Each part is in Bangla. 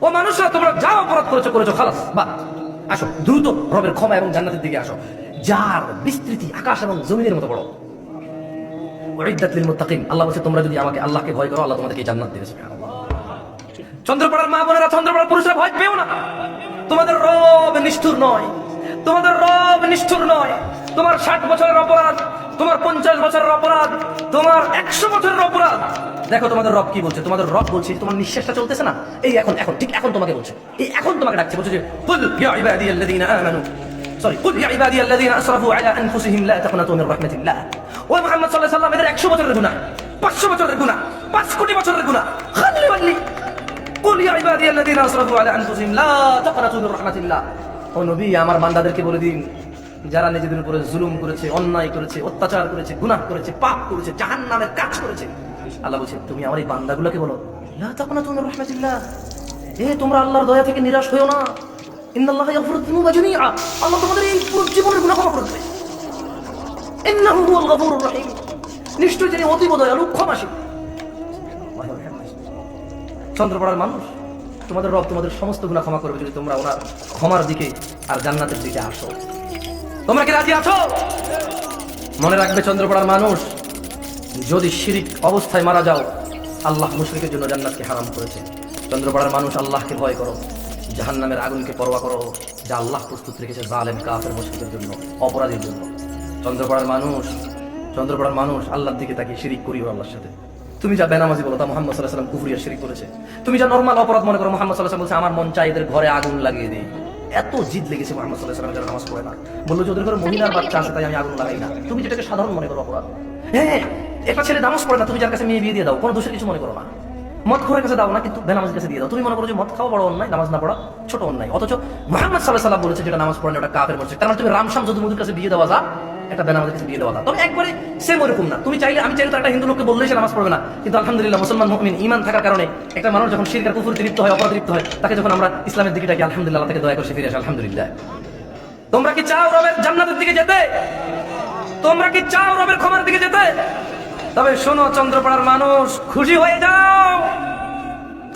ও মানুষরা, তোমরা যা অপরাধ করেছ করেছ, খালাস। বা, আসো, দ্রুত রবের ক্ষমা এবং জান্নাতের দিকে আসো। যার বিস্তৃতি আকাশ এবং জমিনের মতো বড়। আল্লাহ বলছে, তোমরা যদি আমাকে আল্লাহকে ভয় করো, আল্লাহ তোমাদেরকে জান্নাত দেবে চন্দ্রপাড়ার মা বোনেরা, চন্দ্রপাড়ার পুরুষরা ভয় পেও না। তোমাদের রব নিষ্ঠুর নয়। তোমাদের রব নিষ্ঠুর নয়। তোমার ষাট বছরের অপরাধ তোমার পঞ্চাশ বছরের অপরাধ, তোমার একশো বছরের অপরাধ। দেখো তোমাদের রব কি বলছে? তোমাদের রব বলছে তোমার নিঃশ্বাসটা চলতেছে না? এই এখন এখন, ঠিক এখন তোমাকে বলছে। এই এখন তোমাকে ডাকছে, বলছে যে, কুল ইবাদিয়াল্লাযীনা আমানু। সরি কুল ইয়া ইবাদিয়াল্লাযীনা আসরাফু আলা আনফুসিহিম লা তাকনাতু মির রাহমাতিল্লাহ। ওই মুহাম্মদ সাল্লাল্লাহু আলাইহি ওয়াসাল্লাম এদের 100 বছরের গুনাহ 500 বছরের গুনাহ 5 কোটি বছরের গুনাহ। খালি বাল্লি, কুল ইয়া ইবাদিয়াল্লাযীনা আসরাফু আলা আনফুসিহিম লা তাকনাতু মির রাহমাতিল্লাহ। ও নবী, আমার বান্দাদেরকে বলে দিন যারা নিজেদের উপরে জুলুম করেছে, অন্যায় করেছে, অত্যাচার করেছে, গুনাহ করেছে, পাপ করেছে, জাহান্নামের কাজ করেছে, আল্লাহ বলছে, তুমি আমার এই বান্দাগুলোকে বলো, লা তাকনাতু মির রাহমাতিল্লাহ। এ, তোমরা আল্লাহর দয়া থেকে নিরাশ হয়েও না। আল্লাহ তোমাদের এই চন্দ্রপাড়ার মানুষ, তোমাদের রব তোমাদের সমস্ত গুণা ক্ষমা করবে যদি তোমরা ওনার ক্ষমার দিকে আর জান্নাতের দিকে আসো। তোমরা কি রাজি আছো? মনে রাখবে চন্দ্রপাড়ার মানুষ, যদি শিরিক অবস্থায় মারা যাও, আল্লাহ মুশরিকের জন্য জান্নাতকে হারাম করেছে। চন্দ্রপাড়ার মানুষ, আল্লাহকে ভয় করো, জাহান্নামের আগুনকে পরোয়া করো, যা আল্লাহ প্রস্তুত রেখেছে জালেম, কাফের মুশরিকের জন্য, অপরাধীর জন্য। চন্দ্রপাড়ার মানুষ চন্দ্রপাড়ার মানুষ আল্লাহর দিকে তাকিয়ে শিরিক করিও আল্লাহর সাথে। তুমি যা বেনামাজি বলো তা মোহাম্মদ সাল্লাহ সাল্লাম কুফরিয়া শিরিক করেছে। তুমি যা নর্মাল অপরাধ মনে করো, মোহাম্মদ সাল্লাহ বলছে, আমার মন চাই এদের ঘরে আগুন লাগিয়ে দিই। এত জিদ লেগেছে মোহাম্মদ সাল্লাহ সাল্লাম যারা নামাজ পড়ে না। বলল যে ওদের ঘরে মহিলার বাচ্চা আছে তাই আমি আগুন লাগাই না। তুমি যেটাকে সাধারণ মনে করো অপরাধ। হ্যাঁ একটা ছেলে নামাজ পড়ে না তুমি যার কাছে মেয়ে বিয়ে দিয়ে দাও কোনো দোষের কিছু মনে করো না। মদ খোরের কাছে দাও না কিন্তু বেনামাজের কাছে দিয়ে দাও। তুমি মনে করো যে মদ খাওয়া বড় অন্যায় নামাজ না পড়া ছোট অন্যায়। অথচ মোহাম্মদ সাল্লাহ সাল্লাম বলেছে যেটা নামাজ পড়ে না ওটা কাফের বলছে। কারণ তুমি রামশাম যদি মধুর কাছে বিয়ে দেওয়া যা একটা বেনামাজের কাছে বিয়ে দেওয়া তবে একবারে সেম ওরকম না। তুমি চাইলে, আমি চাইলে তো একটা হিন্দু লোককে বললেই সে নামাজ পড়বে না। কিন্তু আলহামদুলিল্লাহ মুসলমান মুমিন ইমান থাকার কারণে একটা মানুষ যখন শিরকার কুফুর লিপ্ত হয়, অপরাধ লিপ্ত হয়, তাকে যখন আমরা ইসলামের দিকে ডাকি, আলহামদুলিল্লাহ তাকে দয়া করে ফিরে আসে, আলহামদুলিল্লাহ। তোমরা কি চাও রবের জান্নাতের দিকে যেতে? তোমরা কি চাও রবের ক্ষমার দিকে যেতে? তবে শোনো, চন্দ্রপাড়ার মানুষ, খুশি হয়ে যাও।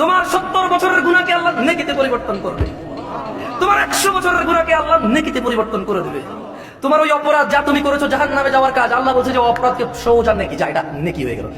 তোমার সত্তর বছরের গুণাকে আল্লাহ নেকিতে পরিবর্তন করবে। তোমার একশো বছরের গুণাকে আল্লাহ নেকিতে পরিবর্তন করে দেবে। তোমার ওই অপরাধ যা তুমি করেছ জাহান নামে যাওয়ার কাজ, আল্লাহ বলছে যে অপরাধকে সৌজা নাকি, যা এটা নেকি হয়ে গেল।